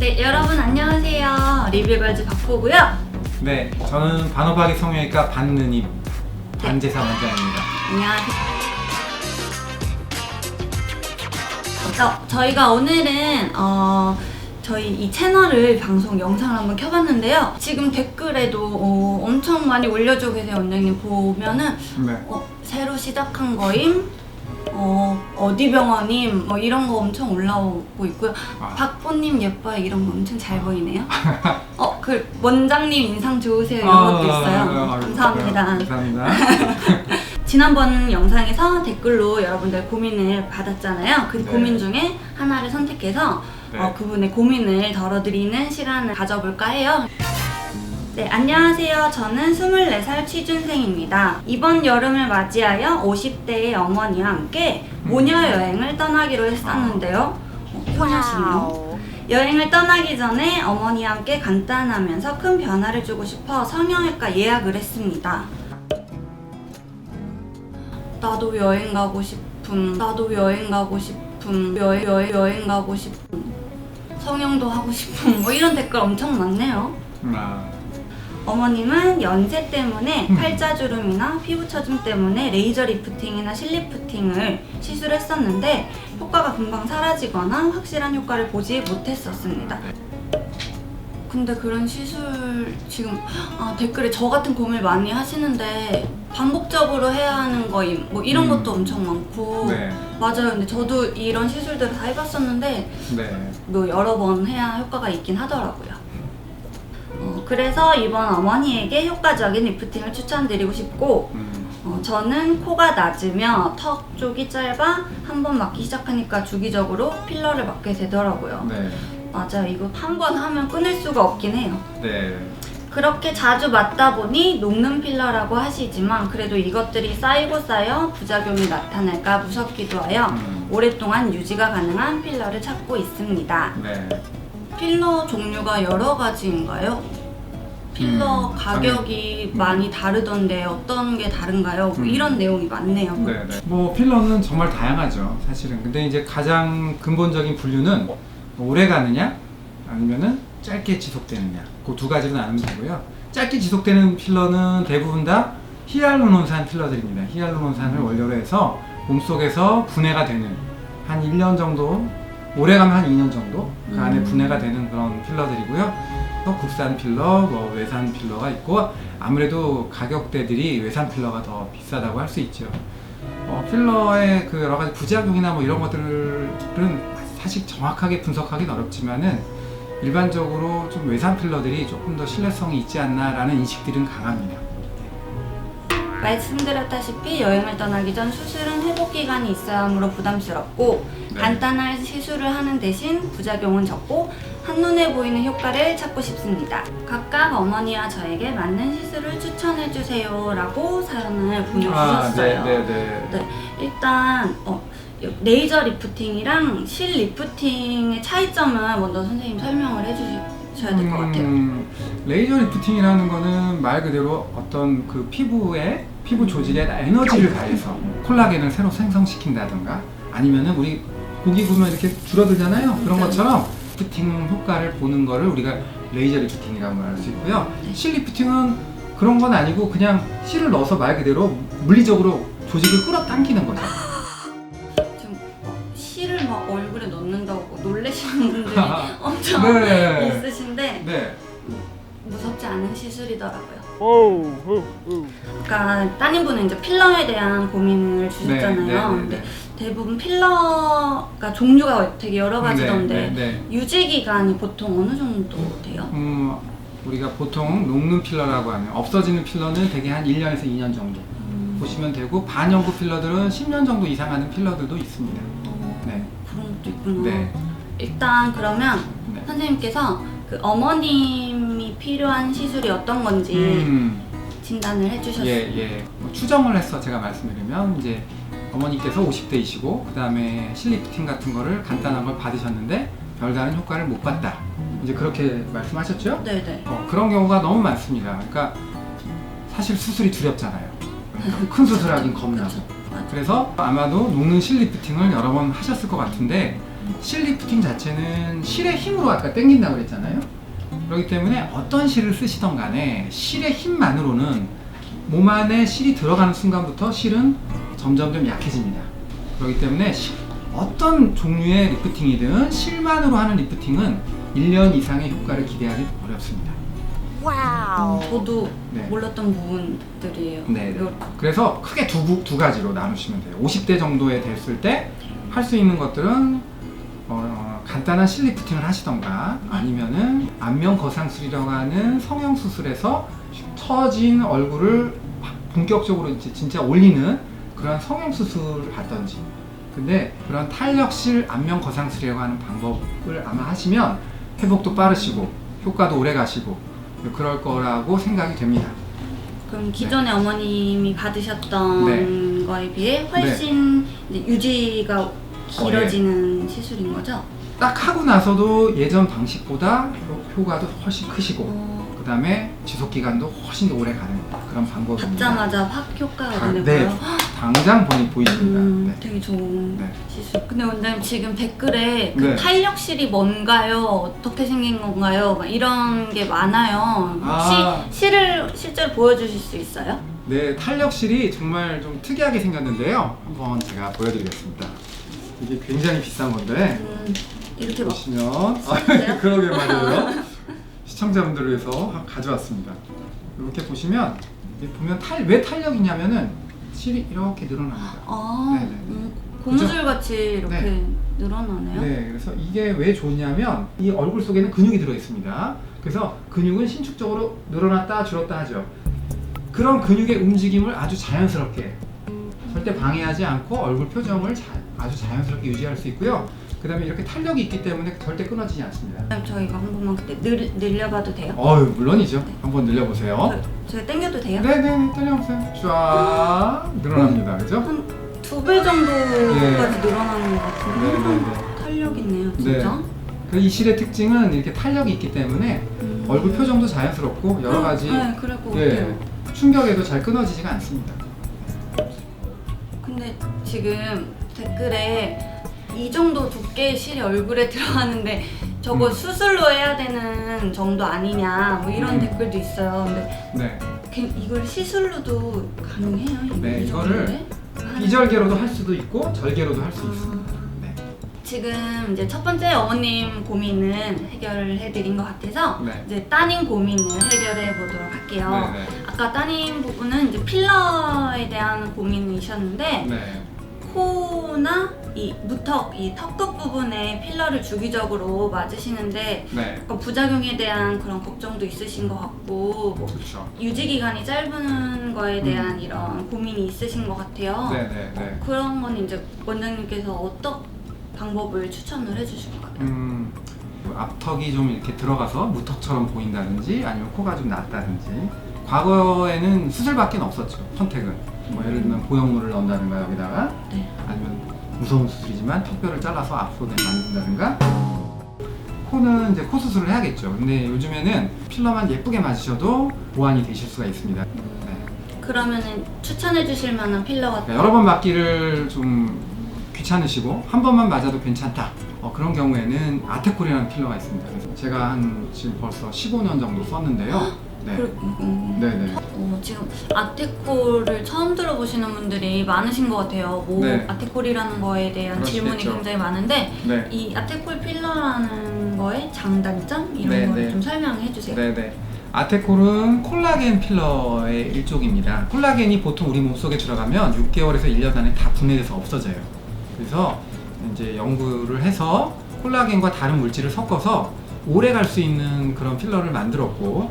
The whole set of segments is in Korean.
네, 여러분 안녕하세요. 리뷰걸즈 박보고요. 네, 저는 반호박이 성형외과 반느님 반제사 원장입니다. 안녕하세요. 어, 저희가 오늘은 어, 저희 이 채널을 방송 영상을 한번 켜봤는데요. 지금 댓글에도 어, 엄청 많이 올려주고 계세요, 원장님 보면은 네. 어, 새로 시작한 거임, 어, 어디 병원임, 뭐 이런 거 엄청 올라오고 있고요. 아. 박보님 예뻐요, 이런 거 엄청 잘 보이네요. 어, 그 원장님 인상 좋으세요, 이런 것도 있어요. 아, 아유, 감사합니다. 감사합니다. 지난번 영상에서 댓글로 여러분들 고민을 받았잖아요. 그 네. 고민 중에 하나를 선택해서 네. 어, 그분의 고민을 덜어드리는 시간을 가져볼까 해요. 네, 안녕하세요. 저는 24살 취준생입니다. 이번 여름을 맞이하여 50대의 어머니와 함께 모녀 여행을 떠나기로 했었는데요. 어, 효녀시네요. 여행을 떠나기 전에 어머니와 함께 간단하면서 큰 변화를 주고 싶어 성형외과 예약을 했습니다. 나도 여행 가고 싶음. 나도 여행 가고 싶음. 여행 여행 여행 가고 싶음. 성형도 하고 싶음. 뭐 이런 댓글 엄청 많네요. 아, 어머님은 연세 때문에 팔자주름이나 피부 처짐 때문에 레이저 리프팅이나 실리프팅을 시술했었는데 효과가 금방 사라지거나 확실한 효과를 보지 못했었습니다. 근데 그런 시술 지금 아, 댓글에 저 같은 고민을 많이 하시는데 반복적으로 해야 하는 거임 뭐 이런 음. 것도 엄청 많고 네, 맞아요. 근데 저도 이런 시술들을 다 해봤었는데 네. 뭐 여러 번 해야 효과가 있긴 하더라고요. 어, 그래서 이번 어머니에게 효과적인 리프팅을 추천드리고 싶고 음, 어, 저는 코가 낮으며 턱 쪽이 짧아 한 번 맞기 시작하니까 주기적으로 필러를 맞게 되더라고요. 네, 맞아요. 이거 한 번 하면 끊을 수가 없긴 해요. 네. 그렇게 자주 맞다 보니 녹는 필러라고 하시지만 그래도 이것들이 쌓이고 쌓여 부작용이 나타날까 무섭기도 하여 음, 오랫동안 유지가 가능한 필러를 찾고 있습니다. 네. 필러 종류가 여러 가지인가요? 필러 음, 가격이 음. 많이 다르던데 어떤 게 다른가요? 뭐 음. 이런 내용이 많네요. 네, 네. 뭐 필러는 정말 다양하죠, 사실은. 근데 이제 가장 근본적인 분류는 오래 가느냐, 아니면은 짧게 지속되느냐. 그 두 가지로 나누면 되고요. 짧게 지속되는 필러는 대부분 다 히알루론산 필러들입니다. 히알루론산을 원료로 해서 몸속에서 분해가 되는 한 1년 정도, 오래 가면 한 2년 정도 그 안에 음. 분해가 되는 그런 필러들이고요. 또 국산 필러, 뭐 외산 필러가 있고 아무래도 가격대들이 외산 필러가 더 비싸다고 할 수 있죠. 어, 필러의 그 여러 가지 부작용이나 뭐 이런 것들은 사실 정확하게 분석하기는 어렵지만은 일반적으로 좀 외산 필러들이 조금 더 신뢰성이 있지 않나라는 인식들은 강합니다. 말씀드렸다시피 여행을 떠나기 전 수술은 회복 기간이 있어야 하므로 부담스럽고 네. 간단한 시술을 하는 대신 부작용은 적고 한눈에 보이는 효과를 찾고 싶습니다. 각각 어머니와 저에게 맞는 시술을 추천해 주세요 라고 사연을 보내주셨어요. 네, 네. 네, 일단 어, 레이저 리프팅이랑 실 리프팅의 차이점을 먼저 선생님 설명을 해주셔야 될 것 같아요. 음, 레이저 리프팅이라는 거는 말 그대로 어떤 그 피부에 피부 조직에 에너지를 가해서 콜라겐을 새로 생성시킨다든가 아니면은 우리 고기 구우면 이렇게 줄어들잖아요. 그런 네. 것처럼 리프팅 효과를 보는 거를 우리가 레이저 리프팅이라고 말할 수 있고요. 네. 실 리프팅은 그런 건 아니고 그냥 실을 넣어서 말 그대로 물리적으로 조직을 끌어당기는 거죠. 지금 어, 실을 막 얼굴에 넣는다고 놀래시는 분들이 엄청 네. 있으신데 네. 무섭지 않은 시술이더라고요. 오우, 오, 오. 아까 따님분은 이제 필러에 대한 고민을 주셨잖아요. 네, 네, 근데 네, 대부분 필러가 종류가 되게 여러 가지던데 네, 네, 네. 유지 기간이 보통 어느 정도 돼요? 음, 우리가 보통 녹는 필러라고 하면 없어지는 필러는 대개 한 1년에서 2년 정도 음, 보시면 되고 반영구 필러들은 10년 정도 이상 하는 필러들도 있습니다. 어, 네. 그런 것도 있구나. 네. 일단 그러면 네. 선생님께서 그 어머님이 필요한 시술이 어떤 건지 음, 진단을 해주셨어요. 예, 예. 뭐 추정을 해서 제가 말씀드리면 이제 어머니께서 50대이시고 그 다음에 실리프팅 같은 거를 간단한 걸 받으셨는데 별다른 효과를 못 봤다. 이제 그렇게 말씀하셨죠? 네네. 어, 그런 경우가 너무 많습니다. 그러니까 사실 수술이 두렵잖아요. 큰 수술하긴 겁나고. 맞아. 그래서 아마도 녹는 실리프팅을 여러 번 하셨을 것 같은데 실 리프팅 자체는 실의 힘으로 아까 당긴다고 그랬잖아요. 그렇기 때문에 어떤 실을 쓰시던 간에 실의 힘만으로는 몸 안에 실이 들어가는 순간부터 실은 점점 좀 약해집니다. 그렇기 때문에 실- 어떤 종류의 리프팅이든 실만으로 하는 리프팅은 1년 이상의 효과를 기대하기 어렵습니다. 음, 저도 네. 몰랐던 부분들이에요. 네. 요- 그래서 크게 두, 부- 두 가지로 나누시면 돼요. 50대 정도에 됐을 때 할 수 있는 것들은 어, 간단한 실리프팅을 하시던가 아니면은 안면 거상술이라고 하는 성형 수술에서 처진 얼굴을 본격적으로 이제 진짜 올리는 그런 성형 수술을 받던지. 근데 그런 탄력실 안면 거상술이라고 하는 방법을 아마 하시면 회복도 빠르시고 효과도 오래 가시고 그럴 거라고 생각이 됩니다. 그럼 기존에 어머님이 받으셨던 네. 거에 비해 훨씬 이제 유지가 길어지는 예. 시술인 거죠? 딱 하고 나서도 예전 방식보다 효- 효과도 훨씬 크시고 어, 그 다음에 지속 기간도 훨씬 더 오래 가는 그런 방법입니다. 받자마자 확 효과가 당- 눈에 네? 당장 보이 보이십니다. 음, 네. 되게 좋은 네. 시술. 근데 원장님 지금 댓글에 그 네. 탄력실이 뭔가요? 어떻게 생긴 건가요? 막 이런 게 많아요. 혹시 아. 실을 실제로 보여주실 수 있어요? 네, 탄력실이 정말 좀 특이하게 생겼는데요. 한번 제가 보여드리겠습니다. 이게 굉장히 비싼 건데 음, 이렇게 막 보시면 아? 그러게 말이에요. 시청자분들을 위해서 한- 가져왔습니다. 이렇게 보시면 이게 보면 탈 왜 탄력이냐면은 실이 이렇게 늘어납니다. 아, 네네. 음, 고무줄 같이 이렇게 네. 늘어나네요. 네, 그래서 이게 왜 좋냐면 이 얼굴 속에는 근육이 들어 있습니다. 그래서 근육은 신축적으로 늘어났다 줄었다 하죠. 그런 근육의 움직임을 아주 자연스럽게 절대 방해하지 않고 얼굴 표정을 자- 아주 자연스럽게 유지할 수 있고요. 그다음에 이렇게 탄력이 있기 때문에 절대 끊어지지 않습니다. 저희가 한 번만 그때 늘, 늘려봐도 돼요? 어유 물론이죠. 한번 늘려보세요. 저, 제가 당겨도 돼요? 네네, 떨려보세요. 쫙 늘어납니다, 그죠? 한 두 배 정도까지 네. 늘어나는 것 같은데 네네네. 탄력 있네요, 진짜. 그이 실의 특징은 이렇게 탄력이 있기 때문에 음. 얼굴 표정도 자연스럽고 여러 가지 네, 그럴 것 예. 충격에도 잘 끊어지지가 않습니다. 근데 지금 댓글에 이 정도 두께의 실이 얼굴에 들어가는데 저거 음. 수술로 해야 되는 정도 아니냐 뭐 이런 음. 댓글도 있어요. 근데 네, 걔- 이걸 시술로도 가능해요? 네, 이 이거를? 하는- 이절개로도 할 수도 있고 절개로도 할 수 아. 있습니다. 네, 지금 이제 첫 번째 어머님 고민은 해결을 해드린 것 같아서 네. 이제 따님 고민을 해결해 보도록 할게요. 네, 네, 아까 따님 부분은 이제 필러에 대한 고민이셨는데 네, 코나 이 무턱, 이 턱끝 부분에 필러를 주기적으로 맞으시는데 네, 약간 부작용에 대한 그런 걱정도 있으신 것 같고 뭐 그렇죠. 유지 기간이 짧은 거에 대한 이런 고민이 있으신 것 같아요. 네, 네, 네. 그런 건 이제 원장님께서 어떤 방법을 추천을 해주실 것 같아요? 음, 뭐 앞턱이 좀 이렇게 들어가서 무턱처럼 보인다든지 아니면 코가 좀 낮다든지 과거에는 수술밖에 없었죠. 선택은 뭐 예를 들면 보형물을 넣는다든가 여기다가 네. 아니면 무서운 수술이지만 턱뼈를 잘라서 앞으로 만든다든가 코는 이제 코 수술을 해야겠죠. 근데 요즘에는 필러만 예쁘게 맞으셔도 보완이 되실 수가 있습니다. 네. 그러면은 추천해 주실 만한 필러 같은 그러니까 여러 번 맞기를 좀 귀찮으시고 한 번만 맞아도 괜찮다. 어, 그런 경우에는 아테콜이라는 필러가 있습니다. 그래서 제가 한 지금 벌써 15년 정도 썼는데요. 네. 그, 음, 네네. 어, 지금 아테콜을 처음 들어보시는 분들이 많으신 것 같아요. 뭐 네. 아테콜이라는 거에 대한. 질문이 굉장히 많은데 네. 이 아테콜 필러라는 거의 장단점 이런 네, 걸 네. 좀 설명해 주세요. 네네. 아테콜은 콜라겐 필러의 일종입니다. 콜라겐이 보통 우리 몸속에 들어가면 6개월에서 1년 안에 다 분해돼서 없어져요. 그래서 이제 연구를 해서 콜라겐과 다른 물질을 섞어서 오래 갈 수 있는 그런 필러를 만들었고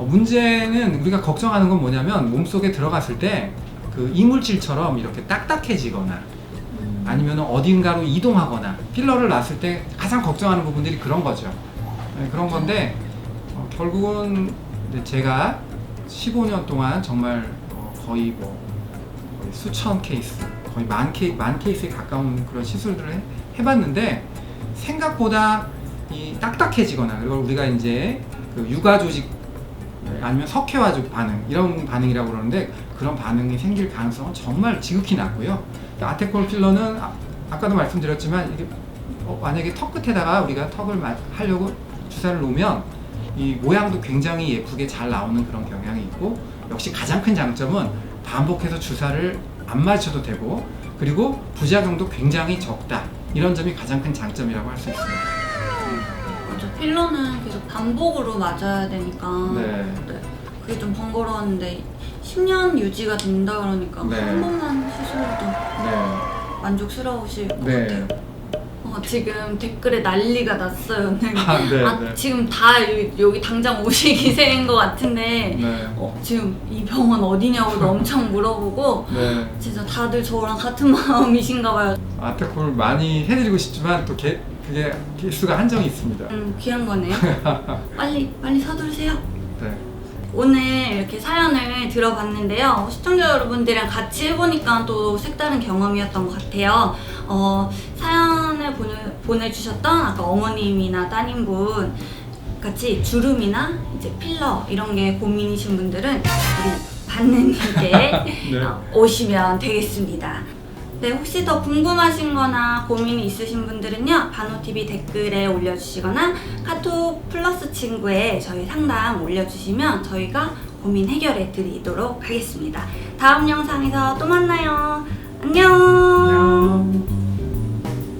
어, 문제는 우리가 걱정하는 건 뭐냐면 몸속에 들어갔을 때 그 이물질처럼 이렇게 딱딱해지거나 음. 아니면 어딘가로 이동하거나 필러를 놨을 때 가장 걱정하는 부분들이 그런 거죠. 네, 그런 건데 어, 결국은 제가 15년 동안 정말 어, 거의 뭐 거의 수천 케이스, 거의 만, 케이, 만 케이스에 가까운 그런 시술들을 해, 해봤는데 생각보다 이 딱딱해지거나 그리고 우리가 이제 그 육아 조직 아니면 석회화적 반응 이런 반응이라고 그러는데 그런 반응이 생길 가능성은 정말 지극히 낮고요. 아테콜 필러는 아, 아까도 말씀드렸지만 이게 어, 만약에 턱 끝에다가 우리가 턱을 마- 하려고 주사를 놓으면 이 모양도 굉장히 예쁘게 잘 나오는 그런 경향이 있고 역시 가장 큰 장점은 반복해서 주사를 안 맞춰도 되고 그리고 부작용도 굉장히 적다 이런 점이 가장 큰 장점이라고 할 수 있습니다. 필러는 계속 반복으로 맞아야 되니까. 네. 네. 그게 좀 번거로웠는데 10년 유지가 된다 그러니까 네. 한 번만 시술해도 네. 만족스러우실 것 네. 같아요. 어, 지금 댓글에 난리가 났어요. 네. 아, 네, 아, 네. 지금 다 여기, 여기 당장 오실 기세인 것 같은데 네. 어, 지금 이 병원 어디냐고도 엄청 물어보고 네. 진짜 다들 저랑 같은 마음이신가 봐요. 아테콜 많이 해드리고 싶지만 또 개, 그게 개수가 한정이 있습니다. 음, 귀한 거네요. 빨리 빨리 서두르세요. 네. 오늘 이렇게 사연을 들어봤는데요. 시청자 여러분들이랑 같이 해보니까 또 색다른 경험이었던 것 같아요. 어, 사연을 보내, 보내주셨던 아까 어머님이나 따님분 같이 주름이나 이제 필러 이런 게 고민이신 분들은 우리 받는 님께 네. 어, 오시면 되겠습니다. 네, 혹시 더 궁금하신 거나 고민이 있으신 분들은요, 반호TV 댓글에 올려주시거나 카톡 플러스 친구에 저희 상담 올려주시면 저희가 고민 해결해 드리도록 하겠습니다. 다음 영상에서 또 만나요. 안녕. 안녕.